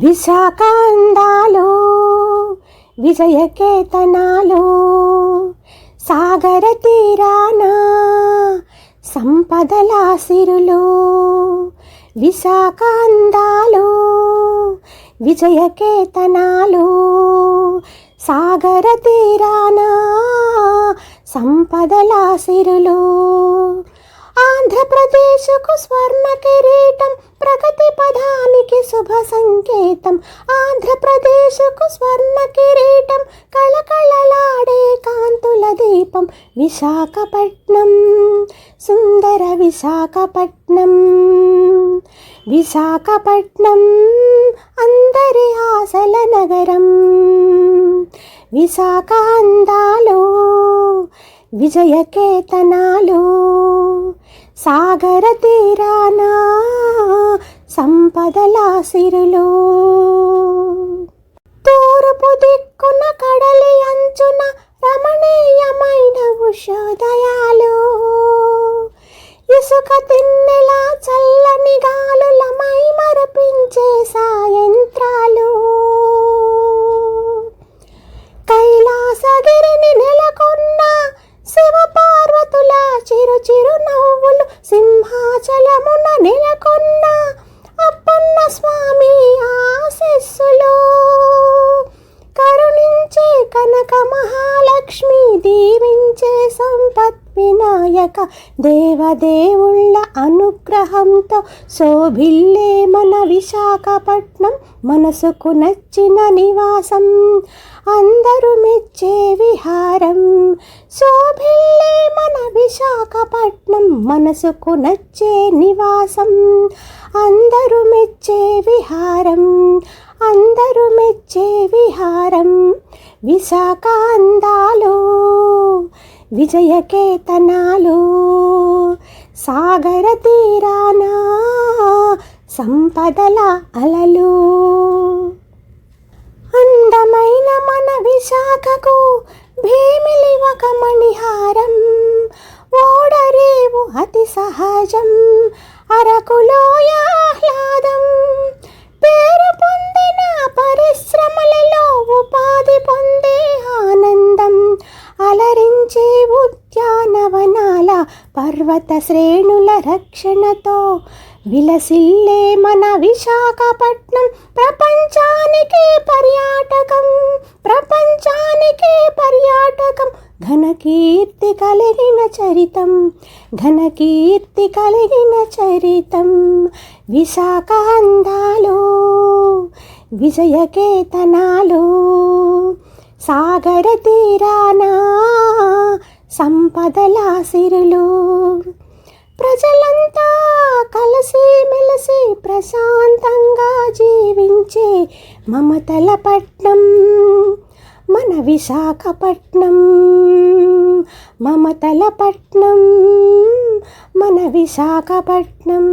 విశాఖ అందాలు విజయకేతనాలు సాగర తీరాన సంపదల సిరులు విశాఖ అందాలు విజయకేతనాలు సాగర తీరాన సంపదల సిరులు. ఆంధ్రప్రదేశ్కు స్వర్ణ కిరీటం ప్రగతి పదానికి శుభ సంకేతం. ఆంధ్రప్రదేశ్కు స్వర్ణ కిరీటం కళకళలాడే కాంతుల దీపం. విశాఖపట్నం సుందర విశాఖపట్నం. విశాఖపట్నం అందరి ఆశల నగరం. విశాఖ అందాలు విజయకేతనాలు సాగర తీరాన సంపదల సిరులు. తూర్పు దిక్కున కడలి అంచున రమణీయమైన ఉషోదయాలు. ఇసుక కనక మహాలక్ష్మి దీవించే సంపత్ వినాయక దేవదేవుళ్ళ అనుగ్రహంతో శోభిల్లే మన విశాఖపట్నం మనసుకు నచ్చిన నివాసం. అందరూ మెచ్చే విహారం శోభిల్లే మన విశాఖపట్నం మనసుకు నచ్చే నివాసం. అందరూ మెచ్చే విహారం అందరూ మెచ్చే విహారం విశాఖ అందాలు విజయకేతనాలు సాగర తీరాన సంపదల అలలు. అందమైన మన విశాఖకు భీమిలి ఒక మణిహారం ఓడరేవు అతి సహజం అరకులు పర్వత శ్రేణుల రక్షణతో విలసిల్లే మన విశాఖపట్నం ప్రపంచానికి పర్యాటకం ప్రపంచానికి పర్యాటకం. ఘనకీర్తి కలిగిన చరితం ఘనకీర్తి కలిగిన చరితం. విశాఖ అందాలు విజయకేతనాలు సాగర తీరానా సంపదల సిరులు ప్రజలంతా కలిసి మెలిసి ప్రశాంతంగా జీవించే మమతల పట్నం మన విశాఖపట్నం. మమతల పట్నం మన విశాఖపట్నం.